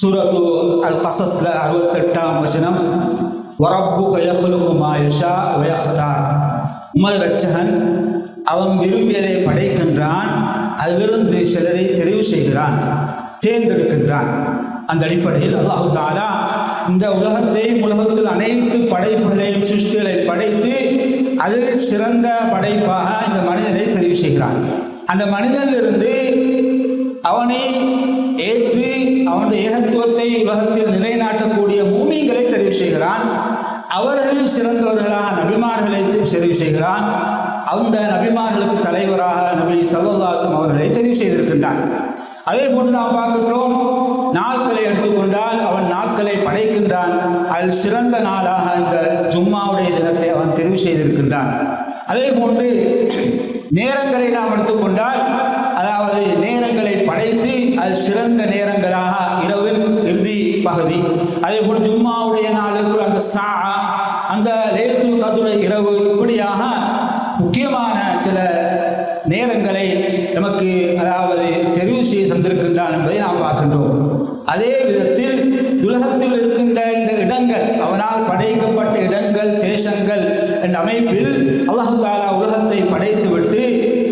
சூரத்து அல் கசஸ்ல அறுபத்தெட்டாம் வசனம் வரப்பு கயகுலுக்கு மாயஷா வயஹ்தார் உமது ரச்சகன் அவன் விரும்பியதை படைக்கின்றான் அதிலிருந்து சிலரை தெரிவு செய்கிறான் தேர்ந்தெடுக்கின்றான் அந்த அடிப்படையில் அல்லாஹு தாலா இந்த உலகத்தையும் உலகத்தில் அனைத்து படைப்புகளையும் சிருஷ்டிகளை படைத்து அதில் சிறந்த படைப்பாக இந்த மனிதனை தெரிவு செய்கிறான் அந்த மனிதனிலிருந்து அவனை ஏற்று அவனுடைய ஏகத்துவத்தை உலகத்தில் நிலைநாட்டக்கூடிய மூமியங்களை தெரிவு செய்கிறான். அவர்களில் சிறந்தவர்களாக நபிமார்களை தெரிவு செய்கிறான். அந்த நபிமார்களுக்கு தலைவராக நபி சல்லல்லாசம் அவர்களை தெரிவு செய்திருக்கின்றான். அதே போன்று நாம் பார்க்கின்றோம் நாட்களை எடுத்துக்கொண்டால் அவன் நாட்களை படைக்கின்றான். அதில் சிறந்த நாளாக இந்த ஜும்மாவுடைய தினத்தை அவன் தெரிவு செய்திருக்கின்றான். அதே போன்று நேரங்களை நாம் எடுத்துக்கொண்டால் சிறந்த நேரங்களாக இரவின் இறுதி பகுதி. அதே போல் ஜும்மாவுடைய நாளுக்குள் அந்த சா அந்த லேத்துல் கதுல இரவு இப்படியாக முக்கியமான சில நேரங்களை நமக்கு அதாவது தெரிவு செய்து தந்திருக்கின்றான் என்பதை நாம் பார்க்கின்றோம். அதே விதத்தில் உலகத்தில் இருக்கின்ற இந்த இடங்கள் அவனால் படைக்கப்பட்ட இடங்கள் தேசங்கள் என்ற அமைப்பில் அல்லாஹு தாலா உலகத்தை படைத்துவிட்டு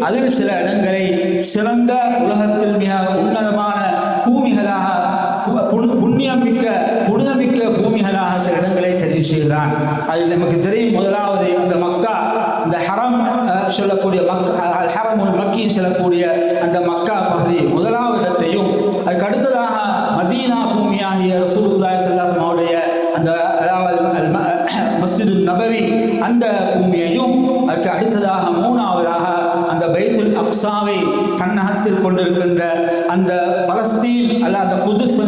அதில் சில இடங்களை சிறந்த உலகத்தில் மிக உன்னதமாக பூமிகளாக சில இடங்களை தெரிவு செய்கிறான். அதில் நமக்கு தெரியும் முதலாவது அந்த மக்கா இந்த ஹரம் சொல்லக்கூடிய மக் அல் ஹரமுல் மக்கின்னு சொல்லக்கூடிய அந்த மக்கா பகுதி முதலாவது இடத்தையும் அதுக்கு அடுத்ததாக மதீனா பூமியாகிய ரசூலுல்லாஹி ஸல்லல்லாஹு அவருடைய அந்த அதாவது ம- மஸ்ஜிது நபவி அந்த பூமியையும் அதுக்கு அடுத்ததாக மூணாவதாக அந்த பைத்துல் அக்ஸாவை தன்னகத்தில் கொண்டிருக்கின்ற அந்த பலஸ்தீன் அல்ல அந்த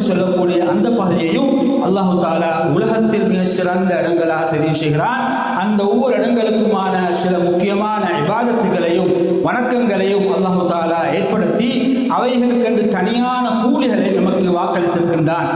சொல்லக்கூடிய அந்த பகுதியையும் அல்லாஹு தாலா உலகத்தில் மிக சிறந்த இடங்களாக தெரிவு செய்கிறான். அந்த ஒவ்வொரு இடங்களுக்குமான சில முக்கியமான விவாதத்துகளையும் வணக்கங்களையும் அல்லாஹு தாலா ஏற்படுத்தி அவைகளுக்கென்று தனியான கூலிகளை நமக்கு வாக்களித்திருக்கின்றான்.